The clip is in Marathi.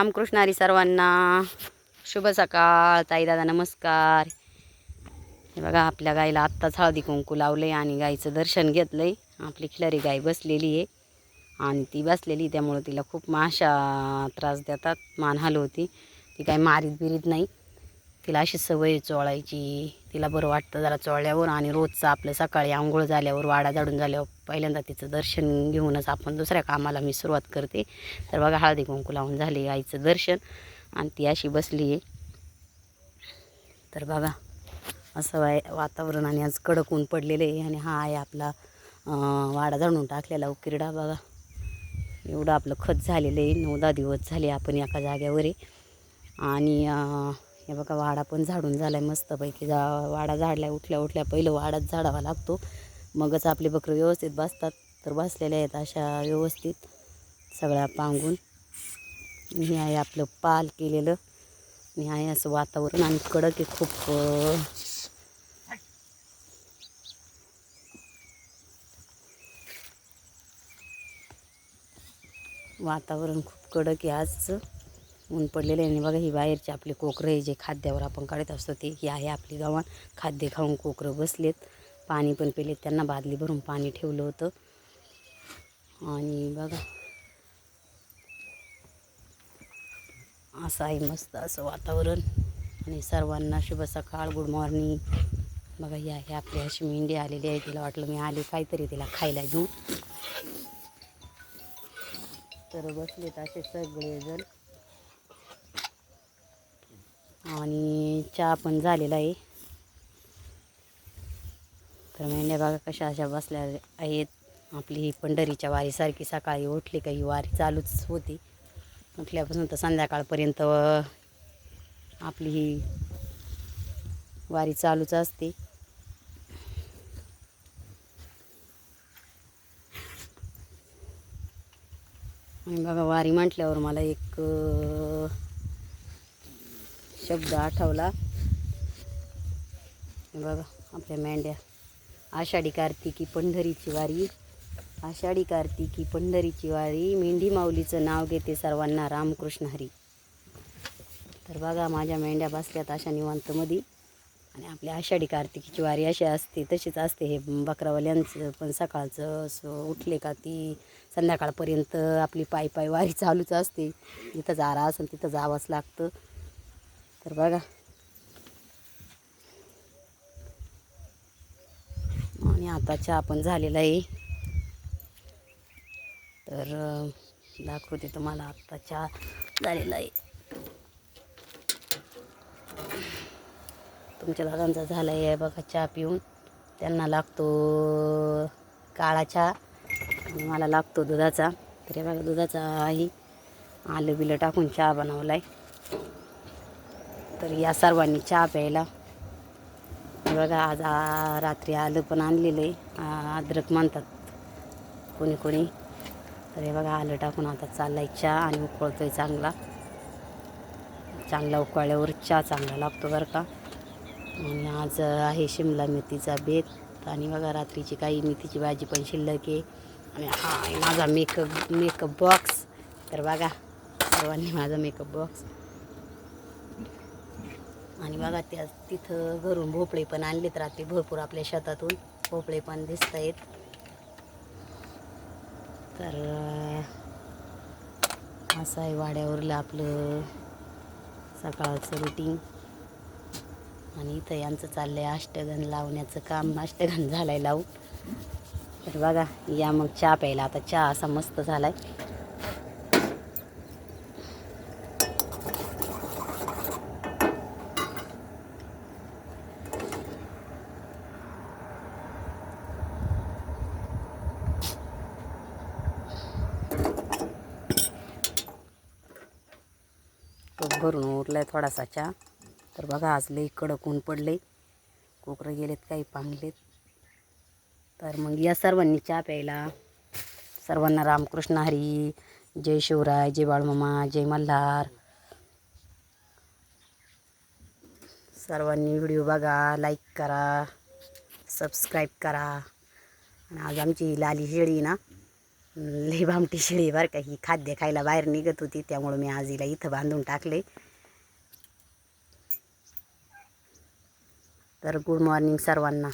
रामकृष्णारी सर्वांना शुभ सकाळ ताईदादा नमस्कार. हे बघा आपल्या गाईला आत्ताच हळदी कुंकू लावले आणि गाईचं दर्शन घेतलंय. आपली खिलारी गाय बसलेली आहे आणि ती बसलेली त्यामुळं तिला खूप माशा त्रास देतात मान हलवती ती काही मारीत बिरीत नाही. तिला अशी सवय चोळायची. तिला बरं वाटतं जरा चोळल्यावर आणि रोजचं आपलं सकाळी आंघोळ झाल्यावर वाडा झाडून झाल्यावर पहिल्यांदा तिचं दर्शन घेऊनच आपण दुसऱ्या कामाला मी सुरुवात करते. तर बघा हळदी कुंकू लावून झाली आईचं दर्शन आणि ती अशी बसली आहे. तर बघा असं वाय वातावरण आणि आज कडक ऊन पडलेलं आहे आणि हा आहे आपला वाडा झाडून टाकलेला उकिरडा. बघा एवढं आपलं खत झालेलं आहे. नऊ दहा दिवस झाले आपण एका जाग्यावर आहे. आणि हे बघा वाडा पण झाडून झाला आहे मस्तपैकी. जा वाडा झाडला उठल्या उठल्या पहिलं वाडाच झाडावा लागतो. मगच आपले बकरं व्यवस्थित बसतात. तर बसलेल्या आहेत अशा व्यवस्थित सगळ्या पांगून. हे आहे आपलं पाल केलेलं. हे आहे असं वातावरण आणि कडक आहे खूप. वातावरण खूप कडक आहे आजचं. ऊन पडलेलं आहे. आणि बघा ही बाहेरचे आपले कोकरं आहे जे खाद्यावर आपण काढत असतो ते ही आहे आपली गावात. खाद्य खाऊन कोकरं बसलेत. पाणी पण पिलेत. त्यांना बादली भरून पाणी ठेवलं होतं. आणि बघा असं आहे मस्त असं वातावरण. आणि सर्वांना शुभ सकाळ गुड मॉर्निंग. बघा ही आहे आपली अशी मेंढी आलेली आहे. तिला वाटलं मी आले काहीतरी तिला खायला घेऊन. तर बसलेत असे सगळेजण. आणि चहा पण झालेला आहे. तर मेंढ्या बागा कशा अशा बसल्या आहेत. आपली ही पंढरीच्या वारीसारखी सकाळी उठली का ही वारी चालूच होती. उठल्यापासून तर संध्याकाळपर्यंत आपली ही वारी चालूच असते. आणि बघा वारी म्हटल्यावर मला एक शब्द आठवला. बघा आपल्या मेंढ्या. आषाढी कार्तिकी पंढरीची वारी. आषाढी कार्तिकी पंढरीची वारी. मेंढी माऊलीचं नाव घेते सर्वांना रामकृष्ण हरी. तर बघा माझ्या मेंढ्या बसल्यात अशा निवांतमध्ये. आणि आपली आषाढी कार्तिकीची वारी अशी असते तशीच असते हे बकरावाल्यांचं पण सकाळचं असं उठले का ती संध्याकाळपर्यंत आपली पायी पायी वारी चालूच असते. जिथं जारा असेल तिथं जावंच लागतं. तर बघा. आणि आता चहा पण झालेला आहे. तर दाखवते तुम्हाला आत्ता चहा झालेला आहे. तुमच्या दादांचा झाला आहे बघा चहा पिऊन. त्यांना लागतो काळा चहा आणि मला लागतो दुधाचा. तर हे बघा दुधाचा आहे. आलं बिलं टाकून चहा बनवला आहे तर या सर्वांनी चहा प्यायला. हे बघा आज रात्री आलं पण आणलेलं आहे. अद्रक म्हणतात कोणी कोणी. तर हे बघा आलं टाकून आता चाललाय चहा आणि उकळतोय चांगला. चांगला उकळल्यावर चहा चांगला लागतो बरं का. आणि आज आहे शिमला मेथीचा बेत. आणि बघा रात्रीची काही मेथीची भाजी पण शिल्लक आहे. आणि हा माझा मेकअप मेकअप बॉक्स तर बघा सर्वांनी माझा मेकअप बॉक्स आणि बघा त्या तिथं घरून भोपळे पण आणलेत राहते भरपूर आपल्या शेतातून. भोपळे पण दिसत आहेत तर असं आहे वाड्यावरलं आपलं सकाळचं रुटीन आणि इथं यांचं चाललं आहे अष्टगण लावण्याचं काम. अष्टगंध झालं आहे लावून. तर बघा या मग चहा प्यायला. आता चहा असा मस्त झाला आहे तो भरून आहे थोडासा चहा. तर बघा आज लई कडक ऊन पडले कोकरं गेलेत काही पांगलेत. तर मग या सर्वांनी चहा प्यायला. सर्वांना रामकृष्ण हरी जय शिवराय जय बाळमामा जय मल्हार. सर्वांनी व्हिडिओ बघा लाईक करा सबस्क्राईब करा. आणि आज आमची लाली शेळी ना लई भामटी शिळी बरं का. ही खाद्य खायला बाहेर निघत होती त्यामुळं मी आजीला इथं बांधून टाकले. तर गुड मॉर्निंग सर्वांना.